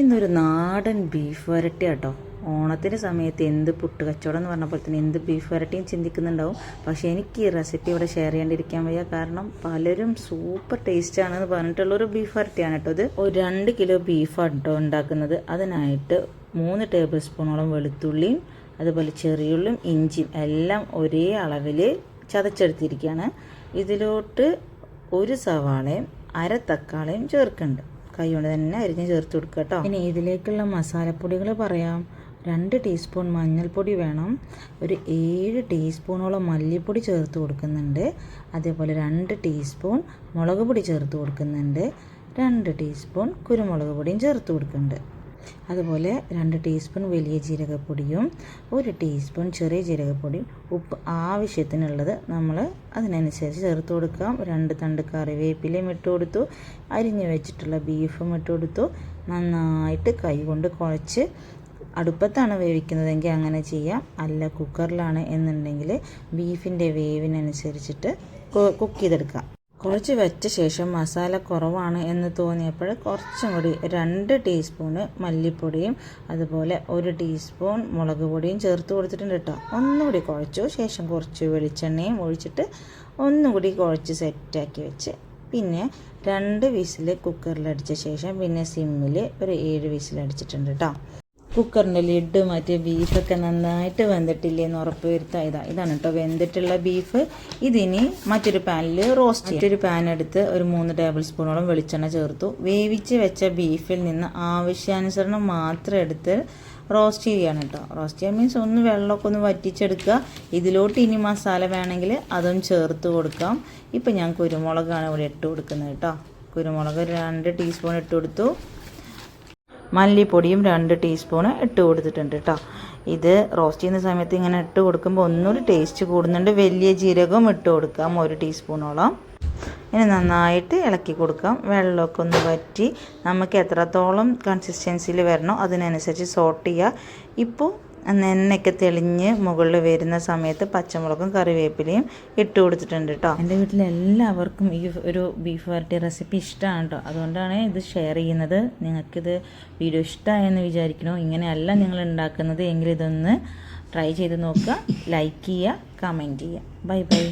ഇന്നൊരു നാടൻ ബീഫ് വരട്ടി കേട്ടോ ഓണത്തിന്റെ സമയത്ത് എന്ത് പുട്ട് കച്ചവടം എന്ന് പറഞ്ഞ പോലെ തന്നെ എന്ത് ബീഫ് വരട്ടിയും ചിന്തിക്കുന്നുണ്ടാവും. പക്ഷേ എനിക്ക് ഈ റെസിപ്പി ഇവിടെ ഷെയർ ചെയ്യാണ്ടിരിക്കാൻ വയ്യ. കാരണം പലരും സൂപ്പർ ടേസ്റ്റ് ആണെന്ന് പറഞ്ഞിട്ടുള്ള ഒരു ബീഫ് വരട്ടിയാണ് കേട്ടോ ഇത്. ഒരു രണ്ട് കിലോ ബീഫാണ് കേട്ടോ ഉണ്ടാക്കുന്നത്. അതിനായിട്ട് മൂന്ന് ടേബിൾ സ്പൂണോളം വെളുത്തുള്ളിയും അതുപോലെ ചെറിയുള്ളിയും ഇഞ്ചിയും എല്ലാം ഒരേ അളവിൽ ചതച്ചെടുത്തിരിക്കുകയാണ്. ഇതിലോട്ട് ഒരു സവാളയും അര തക്കാളിയും ചേർക്കുന്നുണ്ട്. കൈ കൊണ്ട് തന്നെ അരിഞ്ഞ് ചേർത്ത് കൊടുക്കുക കേട്ടോ. ഇനി ഇതിലേക്കുള്ള മസാലപ്പൊടികൾ പറയാം. രണ്ട് ടീസ്പൂൺ മഞ്ഞൾപ്പൊടി വേണം. ഒരു ഏഴ് ടീസ്പൂണോളം മല്ലിപ്പൊടി ചേർത്ത് കൊടുക്കുന്നുണ്ട്. അതേപോലെ രണ്ട് ടീസ്പൂൺ മുളക് പൊടി ചേർത്ത് കൊടുക്കുന്നുണ്ട്. രണ്ട് ടീസ്പൂൺ കുരുമുളക് പൊടിയും ചേർത്ത് കൊടുക്കുന്നുണ്ട്. അതുപോലെ രണ്ട് ടീസ്പൂൺ വലിയ ജീരകപ്പൊടിയും ഒരു ടീസ്പൂൺ ചെറിയ ജീരകപ്പൊടിയും ഉപ്പ് ആവശ്യത്തിനുള്ളത് നമ്മൾ അതിനനുസരിച്ച് ചേർത്ത് കൊടുക്കാം. രണ്ട് തണ്ട് കറിവേപ്പിലയും ഇട്ട് കൊടുത്തു അരിഞ്ഞു വെച്ചിട്ടുള്ള ബീഫും ഇട്ട് കൊടുത്തു. നന്നായിട്ട് കൈ കൊണ്ട് കുഴച്ച് അടുപ്പത്താണ് വേവിക്കുന്നതെങ്കിൽ അങ്ങനെ ചെയ്യാം. അല്ല കുക്കറിലാണ് എന്നുണ്ടെങ്കിൽ ബീഫിന്റെ വേവിനനുസരിച്ചിട്ട് കുക്ക് ചെയ്തെടുക്കാം. കുറച്ച് വെച്ച ശേഷം മസാല കുറവാണ് എന്ന് തോന്നിയപ്പോൾ കുറച്ചും കൂടി രണ്ട് ടീസ്പൂണ് മല്ലിപ്പൊടിയും അതുപോലെ ഒരു ടീസ്പൂൺ മുളക് പൊടിയും ചേർത്ത് കൊടുത്തിട്ടുണ്ട് കേട്ടോ. ഒന്നുകൂടി കുഴച്ചു ശേഷം കുറച്ച് വെളിച്ചെണ്ണയും ഒഴിച്ചിട്ട് ഒന്നുകൂടി കുഴച്ച് സെറ്റാക്കി വെച്ച്. പിന്നെ രണ്ട് വിസിൽ കുക്കറിലടിച്ച ശേഷം പിന്നെ സിമ്മിൽ ഒരു ഏഴ് വിസിലടിച്ചിട്ടുണ്ട് കേട്ടോ. കുക്കറിന്റെ ലിഡ് മാറ്റി ബീഫൊക്കെ നന്നായിട്ട് വെന്തിട്ടില്ലേ എന്ന് ഉറപ്പ് വരുത്തുക ഇതാ ഇതാണ് കേട്ടോ വെന്തിട്ടുള്ള ബീഫ്. ഇതിനി മറ്റൊരു പാനിൽ റോസ്റ്റ് മറ്റൊരു പാൻ എടുത്ത് ഒരു മൂന്ന് ടേബിൾ സ്പൂണോളം വെളിച്ചെണ്ണ ചേർത്തു. വേവിച്ച് വെച്ച ബീഫിൽ നിന്ന് ആവശ്യാനുസരണം മാത്രം എടുത്ത് റോസ്റ്റ് ചെയ്യുകയാണ് കേട്ടോ റോസ്റ്റ് ചെയ്യാൻ മീൻസ് ഒന്ന് വെള്ളമൊക്കെ ഒന്ന് വറ്റിച്ചെടുക്കുക. ഇതിലോട്ട് ഇനി മസാല വേണമെങ്കിൽ അതും ചേർത്ത് കൊടുക്കാം. ഇപ്പം ഞാൻ കുരുമുളകാണ് ഇവിടെ ഇട്ട് കൊടുക്കുന്നത് കേട്ടോ കുരുമുളക് രണ്ട് ടീസ്പൂൺ ഇട്ട് കൊടുത്തു. മല്ലിപ്പൊടിയും രണ്ട് ടീസ്പൂൺ ഇട്ട് കൊടുത്തിട്ടുണ്ട് കേട്ടോ ഇത് റോസ്റ്റ് ചെയ്യുന്ന സമയത്ത് ഇങ്ങനെ ഇട്ട് കൊടുക്കുമ്പോൾ ഒന്നുകൂടി ടേസ്റ്റ് കൂടുന്നുണ്ട്. വലിയ ജീരകവും ഇട്ട് കൊടുക്കാം ഒരു ടീസ്പൂണോളം. ഇനി നന്നായിട്ട് ഇളക്കി കൊടുക്കാം. വെള്ളമൊക്കെ ഒന്ന് വറ്റി നമുക്ക് എത്രത്തോളം കൺസിസ്റ്റൻസിയിൽ വരണോ അതിനനുസരിച്ച് സോട്ട് ചെയ്യുക ഇപ്പോൾ എണ്ണയൊക്കെ തെളിഞ്ഞ് മുകളിൽ വരുന്ന സമയത്ത് പച്ചമുളകും കറിവേപ്പിലയും ഇട്ട് കൊടുത്തിട്ടുണ്ട് കേട്ടോ എന്റെ വീട്ടിൽ എല്ലാവർക്കും ഈ ഒരു ബീഫ് വരട്ടി റെസിപ്പി ഇഷ്ടമാണ് കേട്ടോ അതുകൊണ്ടാണ് ഇത് ഷെയർ ചെയ്യുന്നത്. നിങ്ങൾക്കിത് വീഡിയോ ഇഷ്ടമായെന്ന് വിചാരിക്കണോ? ഇങ്ങനെയല്ല നിങ്ങൾ ഉണ്ടാക്കുന്നത്. എങ്കിൽ ഇതൊന്ന് ട്രൈ ചെയ്ത് നോക്കുക ലൈക്ക് ചെയ്യുക കമന്റ് ചെയ്യുക. Bye bye